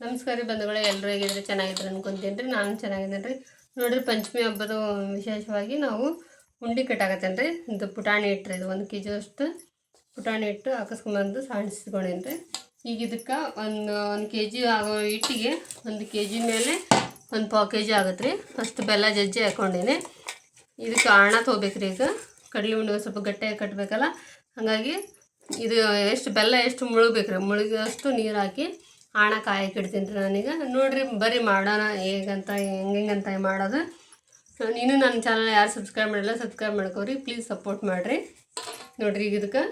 ನಮಸ್ಕಾರ ರೀ ಬಂಧುಗಳೇ ಎಲ್ಲರೂ ಹೇಗಿದ್ರೆ ಚೆನ್ನಾಗಿದ್ರೆ ಅನ್ಕೊಂತೀನಿ ರೀ. ನಾನು ಚೆನ್ನಾಗಿದ್ದೇನೆ ರೀ. ನೋಡಿರಿ, ಪಂಚಮಿ ಹಬ್ಬದ ವಿಶೇಷವಾಗಿ ನಾವು ಉಂಡಿ ಕಟ್ಟಾಕತ್ತೇನೆ ರೀ ಇದು ಪುಟಾಣಿ ಹಿಟ್ಟು ರೀ. ಇದು ಒಂದು ಕೆ ಜಿಯಷ್ಟು ಪುಟಾಣಿ ಹಿಟ್ಟು ಹಾಕಿಸ್ಕೊಂಬಂದು ಸಾಣಿಸ್ಕೊಂಡೇನಿ ರೀ. ಈಗ ಇದಕ್ಕೆ ಒಂದು ಒಂದು ಕೆ ಜಿ ಆಗೋ ಹಿಟ್ಟಿಗೆ ಒಂದು ಕೆ ಜಿ ಮೇಲೆ ಒಂದು ಪಾವು ಕೆ ಜಿ ಆಗುತ್ತೆ ರೀ. ಫಸ್ಟ್ ಬೆಲ್ಲ ಜಜ್ಜಿ ಹಾಕ್ಕೊಂಡೇನೆ. ಇದಕ್ಕೆ ಹಣ ತೊಗೋಬೇಕು ರೀ ಈಗ. ಕಡಲೆ ಉಂಡೆ ಸ್ವಲ್ಪ ಗಟ್ಟಿಯಾಗಿ ಕಟ್ಟಬೇಕಲ್ಲ ಹಾಗಾಗಿ ಇದು ಎಷ್ಟು, ಬೆಲ್ಲ ಎಷ್ಟು ಮುಳುಗ್ಬೇಕು ರೀ. ಮುಳುಗಿದಷ್ಟು ನೀರು ಹಾಕಿ ಆಣ ಕಾಯಕ್ಕಿಡ್ತೀನಿ ರೀ ನನಗೆ. ನೋಡಿರಿ ಬರೀ ಮಾಡೋಣ, ಹೇಗಂತ, ಹೆಂಗೆಂಗಂತ ಮಾಡೋದು. ನೀನು ನನ್ನ ಚಾನಲ್ ಯಾರು ಸಬ್ಸ್ಕ್ರೈಬ್ ಮಾಡಿಲ್ಲ ಸಬ್ಸ್ಕ್ರೈಬ್ ಮಾಡ್ಕೋರಿ. ಪ್ಲೀಸ್ ಸಪೋರ್ಟ್ ಮಾಡಿರಿ. ನೋಡ್ರಿ, ಈಗ ಇದಕ್ಕೆ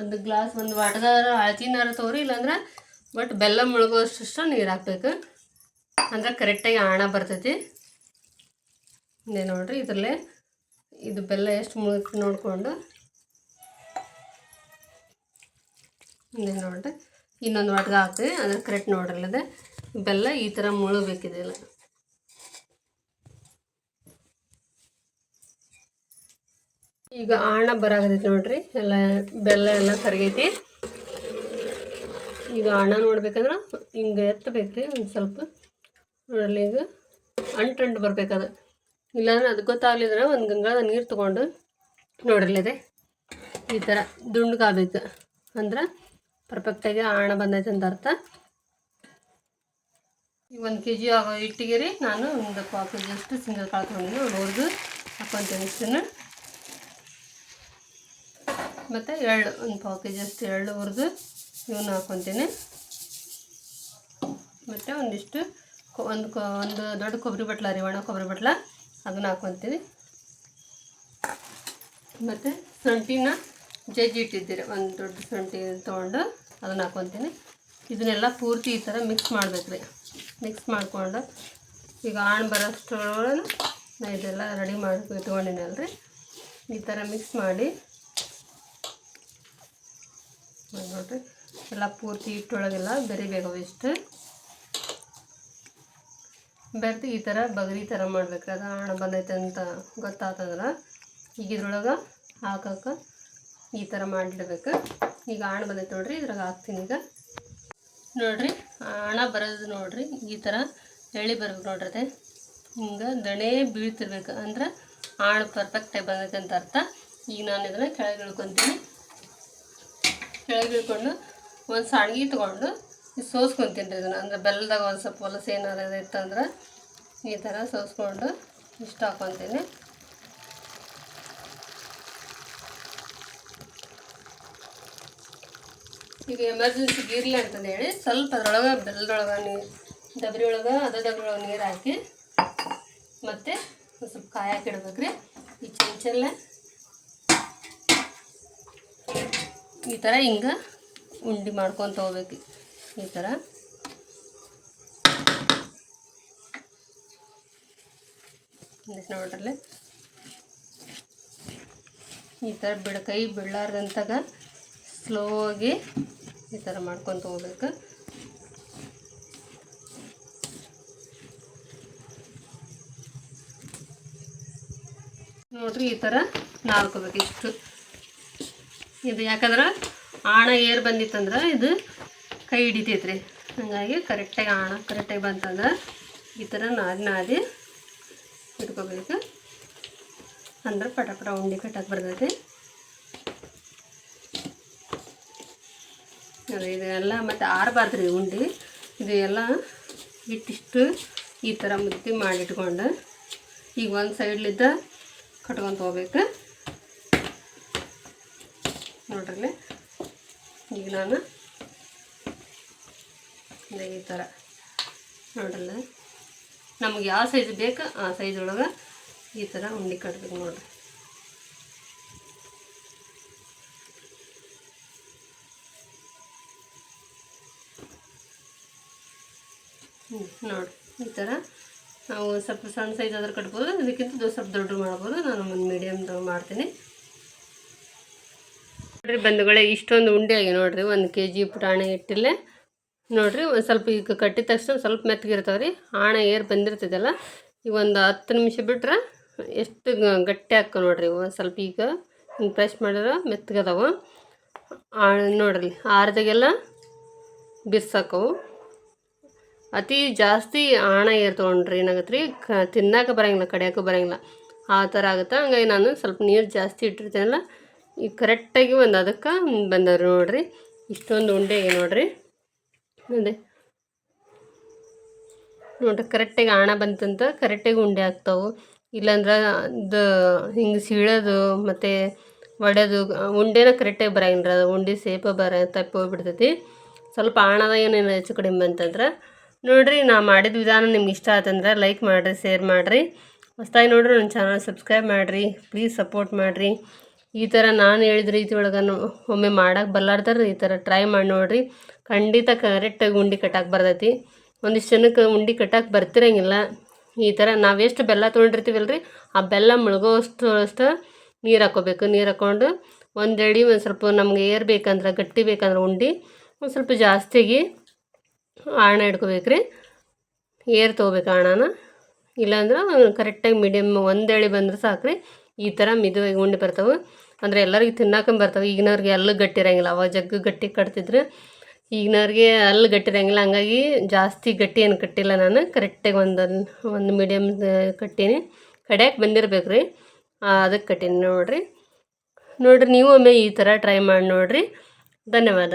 ಒಂದು ಗ್ಲಾಸ್ ಒಂದು ವಾಟದಾರ ಅಳತಿನಾರ ತಗೋರಿ. ಇಲ್ಲಾಂದ್ರೆ ಬಟ್ ಬೆಲ್ಲ ಮುಳುಗೋಷ್ಟು ನೀರು ಹಾಕ್ಬೇಕು. ಅಂದ್ರೆ ಕರೆಕ್ಟಾಗಿ ಆಣ ಬರ್ತೈತಿ. ಇದೇ ನೋಡಿರಿ, ಇದರಲ್ಲೇ ಇದು ಬೆಲ್ಲ ಎಷ್ಟು ಮುಳುಗ ನೋಡಿಕೊಂಡು. ಇದೇ ನೋಡ್ರಿ. ಇನ್ನೊಂದು ವಾಟ್ಗೆ ಹಾಕ್ತೀವಿ, ಅದನ್ನು ಕರೆಕ್ಟ್ ನೋಡಿರಲ್ಲದೆ, ಬೆಲ್ಲ ಈ ಥರ ಮುಳುಗಬೇಕಿದೆಲ್ಲ ಈಗ ಆಣ ಬರಾಗತೈತಿ ನೋಡ್ರಿ, ಎಲ್ಲ ಬೆಲ್ಲ ಎಲ್ಲ ಕರಗೈತಿ. ಈಗ ಆಣ ನೋಡ್ಬೇಕಂದ್ರೆ ಹಿಂಗೆ ಎತ್ತಬೇಕ್ರಿ ಒಂದು ಸ್ವಲ್ಪ. ನೋಡಲಿ ಈಗ ಅಂಟು ಬರ್ಬೇಕದು ಇಲ್ಲಾಂದ್ರೆ ಅದು ಗೊತ್ತಾಗ್ಲಿದ್ರೆ ಒಂದು ಗಂಗಾದ ನೀರು ತೊಗೊಂಡು ನೋಡಿರ್ಲಿದೆ ಈ ಥರ ದುಂಡ್ಗಾಗಬೇಕು ಅಂದ್ರೆ ಪರ್ಫೆಕ್ಟಾಗಿ ಆಣ ಬಂದೈತೆ ಅಂತ ಅರ್ಥ. ಈಗ ಒಂದು ಕೆ ಜಿ ಹಿಟ್ಟಿಗೆ ರೀ ನಾನು ಒಂದು ಪಾವು ಕೆ ಜಿ ಅಷ್ಟು ಸಿಂಗಲ್ ಕಾಳು ತೊಗೊಂಡಿನಿ ಒಂದು ಹುರಿದು ಹಾಕೊತೀನಿ ಇಷ್ಟನ್ನು ಮತ್ತು ಎಳ್ಳು, ಒಂದು ಪಾವು ಕೆ ಜಿ ಅಷ್ಟು ಎಳ್ಳು ಹುರಿದು ಇವನ್ನ ಹಾಕೊತೀನಿ ಮತ್ತು ಒಂದಿಷ್ಟು ಒಂದು ಒಂದು ದೊಡ್ಡ ಕೊಬ್ಬರಿ ಬಟ್ಲ ರೀ, ಒಣ ಕೊಬ್ಬರಿ ಬಟ್ಲ, ಅದನ್ನು ಹಾಕ್ಕೊತೀನಿ. ಮತ್ತು ಸೊಂಟಿನ ಜಜ್ಜಿ ಇಟ್ಟಿದ್ದೀರಿ, ಒಂದು ದೊಡ್ಡ ಸೊಂಟಿ ತೊಗೊಂಡು. ಅದನ್ನು ಹಾಕ್ಕೊತೀನಿ ಇದನ್ನೆಲ್ಲ ಪೂರ್ತಿ ಈ ಥರ ಮಿಕ್ಸ್ ಮಾಡಬೇಕು ರೀ. ಮಿಕ್ಸ್ ಮಾಡಿಕೊಂಡು ಈಗ ಆಣ್ ಬರೋಷ್ಟು ನಾ ಇದೆಲ್ಲ ರೆಡಿ ಮಾಡಿ ಇಟ್ಕೊಂಡಿನಲ್ಲ ರೀ ಈ ಥರ ಮಿಕ್ಸ್ ಮಾಡಿ ನೋಡಿರಿ ನೋಡ್ರಿ. ಎಲ್ಲ ಪೂರ್ತಿ ಹಿಟ್ಟೊಳಗೆಲ್ಲ ಬೆರಿಬೇಕು ಇಷ್ಟು. ಬೆರೆದು ಈ ಥರ ಬಗರಿ ಥರ ಮಾಡ್ಬೇಕು ಅದು ಹಣ ಬಂದೈತೆ ಅಂತ ಗೊತ್ತಾತಂದ್ರೆ ಈಗ ಇದ್ರೊಳಗೆ ಹಾಕಕ್ಕೆ ಈ ಥರ ಮಾಡಿಡ್ಬೇಕು ಈಗ ಹಣ ಬಂದೈತೆ ನೋಡ್ರಿ, ಇದ್ರಾಗ ಹಾಕ್ತೀನಿ ಈಗ. ನೋಡ್ರಿ, ಹಣ ಬರೋದು ನೋಡ್ರಿ, ಈ ಥರ ಎಳಿ ಬರ್ಬೇಕು ನೋಡ್ರಿ ಅದೇ. ಹಿಂಗೆ ದಣೆ ಬೀಳ್ತಿರ್ಬೇಕು, ಅಂದ್ರೆ ಪರ್ಫೆಕ್ಟ್ ಪರ್ಫೆಕ್ಟಾಗಿ ಬಂದೈತೆ ಅಂತ ಅರ್ಥ. ಈಗ ನಾನು ಇದನ್ನು ಕೆಳಗೆ ಇಳ್ಕೊತೀನಿ. ಕೆಳಗೆ ಇಳ್ಕೊಂಡು ಒಂದು ಸಾಣ್ಗಿ ತೊಗೊಂಡು ಸೋಸ್ಕೊತೀನಿ ರೀ ಇದನ್ನು. ಅಂದ್ರೆ ಬೆಲ್ಲದಾಗ ಒಂದು ಸ್ವಲ್ಪ ಹೊಲಸು ಏನಾರು ಇತ್ತಂದ್ರೆ ಈ ಥರ ಸೋಸ್ಕೊಂಡು ಇಷ್ಟು ಹಾಕ್ಕೊತೀನಿ ಈಗ ಎಮರ್ಜೆನ್ಸಿಗೆ ಇರಲಿ ಅಂತಂದು ಹೇಳಿ ಸ್ವಲ್ಪ ಅದ್ರೊಳಗೆ ಬೆಲ್ಲದೊಳಗೆ ನೀರು ಡಬರಿ ಒಳಗೆ ಅದ ಡಬರಿ ಒಳಗೆ ನೀರು ಹಾಕಿ ಮತ್ತು ಒಂದು ಸ್ವಲ್ಪ ಕಾಯಕ್ಕೆ ಇಡ್ಬೇಕು ರೀ ಈ ಚಮಚಲ್ಲ ಈ ಥರ ಹಿಂಗೆ ಉಂಡೆ ಮಾಡ್ಕೊತ ಹೋಗ್ಬೇಕು ಈ ಥರ ನೋಡ್ರಲ್ಲೇ ಈ ಥರ ಬಿಡ ಕೈ ಬಿಡ್ಲಾರ್ದಂತಾಗ ಸ್ಲೋ ಆಗಿ ಈ ಥರ ಮಾಡ್ಕೊತ ಹೋಗ್ಬೇಕು. ನೋಡ್ರಿ ಈ ಥರ ನಾಲ್ಕೋಬೇಕು ಇಷ್ಟು. ಇದು ಯಾಕಂದ್ರೆ ಆಣ ಏರ್ ಬಂದಿತ್ತಂದ್ರೆ ಇದು ಕೈ ಹಿಡಿತೈತೆ ರೀ ಹಾಗಾಗಿ ಕರೆಕ್ಟಾಗಿ ಆಣ ಕರೆಕ್ಟಾಗಿ ಬಂತಂದ್ರೆ ಈ ಥರ ನಾದಿ ನಾದಿ ಇಟ್ಕೋಬೇಕು. ಅಂದ್ರೆ ಪಟ ಪಟ ಉಂಡೆ ಕಟ್ಟಕ್ಕೆ ಬರ್ತೈತಿ. ಅದೇ ಇದೆಲ್ಲ ಮತ್ತು ಆರಬಾರ್ದು ರೀ ಉಂಡೆ. ಇದು ಎಲ್ಲ ಇಟ್ಟಿಷ್ಟು ಈ ಥರ ಮುದ್ದೆ ಮಾಡಿಟ್ಕೊಂಡು ಈಗ ಒಂದು ಸೈಡ್ಲಿದ್ದ ಕಟ್ಕೊಂತ ಹೋಗ್ಬೇಕು ನೋಡ್ರಿ ಈಗ ನಾನು ಈ ಥರ. ನೋಡ್ರಲ್ಲ? ನಮ್ಗೆ ಯಾವ ಸೈಜ್ ಬೇಕು ಆ ಸೈಜ್ ಒಳಗೆ ಈ ಥರ ಉಂಡೆ ಕಟ್ಬೇಕು ನೋಡ್ರಿ. ನೋಡಿ. ಈ ಥರ ನಾವು ಸ್ವಲ್ಪ ಸಣ್ಣ ಸೈಜ್ ಆದ್ರೆ ಕಟ್ಬೋದು, ಇದಕ್ಕಿಂತ ಸ್ವಲ್ಪ ದೊಡ್ಡ ಮಾಡ್ಬೋದು. ನಾನು ಒಂದು ಮೀಡಿಯಮ್ದಾಗ ಮಾಡ್ತೀನಿ. ನೋಡಿರಿ ಬಂಧುಗಳೇ, ಇಷ್ಟೊಂದು ಉಂಡೆ ಆಗಿ ನೋಡಿರಿ. ಒಂದು ಕೆ ಜಿ ಪುಟಾಣೆ ಇಟ್ಟಿಲ್ಲ ನೋಡಿರಿ, ಒಂದು ಸ್ವಲ್ಪ ಈಗ ಕಟ್ಟಿದ ತಕ್ಷಣ ಸ್ವಲ್ಪ ಮೆತ್ತಗಿರ್ತಾವೆ ರೀ. ಆಣ ಏರ್ ಬಂದಿರ್ತದಲ್ಲ ಈಗ ಒಂದು ಹತ್ತು ನಿಮಿಷ ಬಿಟ್ರೆ ಎಷ್ಟು ಗಟ್ಟಿ ಹಾಕ ನೋಡ್ರಿ ಒಂದು ಸ್ವಲ್ಪ ಈಗ ಹಿಂಗೆ ಪ್ರೆಸ್ ಮಾಡಿದ್ರೆ ಮೆತ್ತಗದಾವು. ನೋಡ್ರಿ, ಆರ್ದಾಗೆಲ್ಲ ಬಿರ್ಸಾಕವು ಅತಿ ಜಾಸ್ತಿ ಹಣ ಏರ್ ತೊಗೊಂಡ್ರೆ ಏನಾಗತ್ತೆ ರೀ ಕ ತಿನ್ನಕ್ಕೆ ಬರೋಂಗಿಲ್ಲ ಕಡಿಯಕ್ಕೆ ಬರೋಂಗಿಲ್ಲ. ಆ ಥರ ಆಗುತ್ತೆ? ಹಂಗಾಗಿ ನಾನು ಸ್ವಲ್ಪ ನೀರು ಜಾಸ್ತಿ ಇಟ್ಟಿರ್ತೀನಲ್ಲ ಈಗ ಕರೆಕ್ಟಾಗಿ ಒಂದು ಅದಕ್ಕೆ ಬಂದವ್ರಿ ನೋಡಿರಿ. ಇಷ್ಟೊಂದು ಉಂಡೆ ನೋಡಿರಿ. ಅದೇ. ನೋಡ್ರಿ ಕರೆಕ್ಟಾಗಿ ಹಣ ಬಂತಂತ ಕರೆಕ್ಟಾಗಿ ಉಂಡೆ ಆಗ್ತಾವೆ. ಇಲ್ಲಾಂದ್ರೆ ಅದು ಹಿಂಗೆ ಸೀಳೋದು ಮತ್ತು ಒಡೆದು, ಉಂಡೆನ ಕರೆಕ್ಟಾಗಿ ಬರೋಂಗಿಲ್ಲ ಅದು ಉಂಡೆ ಸೇಪ ಬರ ತಪ್ಪಿ ಹೋಗ್ಬಿಡ್ತೈತಿ ಸ್ವಲ್ಪ ಆಣದ ಏನೇನು ಹೆಚ್ಚು ಕಡಿಮೆ ಬಂತಂದ್ರೆ ನೋಡಿರಿ, ನಾ ಮಾಡಿದ ವಿಧಾನ ನಿಮ್ಗೆ ಇಷ್ಟ ಆತಂದ್ರೆ ಲೈಕ್ ಮಾಡಿರಿ ಶೇರ್ ಮಾಡಿರಿ. ಹೊಸ್ತಾಗಿ ನೋಡ್ರಿ ನನ್ನ ಚಾನಲ್ ಸಬ್ಸ್ಕ್ರೈಬ್ ಮಾಡಿರಿ ಪ್ಲೀಸ್ ಸಪೋರ್ಟ್ ಮಾಡಿರಿ. ಈ ಥರ ನಾನು ಹೇಳಿದ ರೀತಿ ಒಳಗೆ ಒಮ್ಮೆ ಮಾಡಕ್ಕೆ ಬಲ್ಲಾರ್ದಾರ ಈ ಥರ ಟ್ರೈ ಮಾಡಿ ನೋಡಿರಿ. ಖಂಡಿತ ಕರೆಕ್ಟಾಗಿ ಉಂಡೆ ಕಟ್ಟಾಕೆ ಬರ್ತೈತಿ. ಒಂದಿಷ್ಟು ಜನಕ್ಕೆ ಉಂಡೆ ಕಟ್ಟಾಕೆ ಬರ್ತಿರಂಗಿಲ್ಲ. ಈ ಥರ ನಾವೆಷ್ಟು ಬೆಲ್ಲ ತೊಗೊಂಡಿರ್ತೀವಲ್ಲ ರೀ ಆ ಬೆಲ್ಲ ಮುಳುಗೋಷ್ಟು ಅಷ್ಟು ನೀರು ಹಾಕೋಬೇಕು. ನೀರು ಹಾಕ್ಕೊಂಡು ಎಡಿ ಒಂದು ಸ್ವಲ್ಪ ನಮ್ಗೆ ಏರ್ ಬೇಕಂದ್ರೆ, ಗಟ್ಟಿ ಬೇಕಂದ್ರೆ ಉಂಡೆ ಒಂದು ಸ್ವಲ್ಪ ಜಾಸ್ತಿಯಾಗಿ ಆಣ ಇಟ್ಕೋಬೇಕು ರೀ ಏರ್ ತೊಗೋಬೇಕು ಆಣನ ಇಲ್ಲಾಂದ್ರೆ ಕರೆಕ್ಟಾಗಿ ಮೀಡಿಯಮ್ ಒಂದೇಳಿ ಬಂದ್ರೆ ಸಾಕು ರೀ ಈ ಥರ ಮಿದುವಾಗಿ ಉಂಡೆ ಬರ್ತಾವೆ. ಅಂದರೆ ಎಲ್ಲರಿಗೂ ತಿನ್ನಕ್ಕೆ ಬರ್ತವೆ. ಈಗಿನವ್ರಿಗೆ ಎಲ್ಲೂ ಗಟ್ಟಿರಂಗಿಲ್ಲ ಅವಾಗ ಜಗ್ಗು ಗಟ್ಟಿ ಕಟ್ತಿದ್ರು. ಈಗಿನವ್ರಿಗೆ ಅಲ್ಲಿ ಗಟ್ಟಿರಂಗಿಲ್ಲ ಹಂಗಾಗಿ ಜಾಸ್ತಿ ಗಟ್ಟಿ ಏನು ಕಟ್ಟಿಲ್ಲ ನಾನು. ಕರೆಕ್ಟಾಗಿ ಒಂದು ಒಂದು ಮೀಡಿಯಮ್ ಕಟ್ಟೀನಿ. ಕಡ್ಯಾಕೆ ಬಂದಿರಬೇಕು ರೀ ಅದಕ್ಕೆ ಕಟ್ಟೀನಿ ನೋಡಿರಿ. ನೋಡಿರಿ ನೀವು ಒಮ್ಮೆ ಈ ಥರ ಟ್ರೈ ಮಾಡಿ ನೋಡಿರಿ. ಧನ್ಯವಾದ.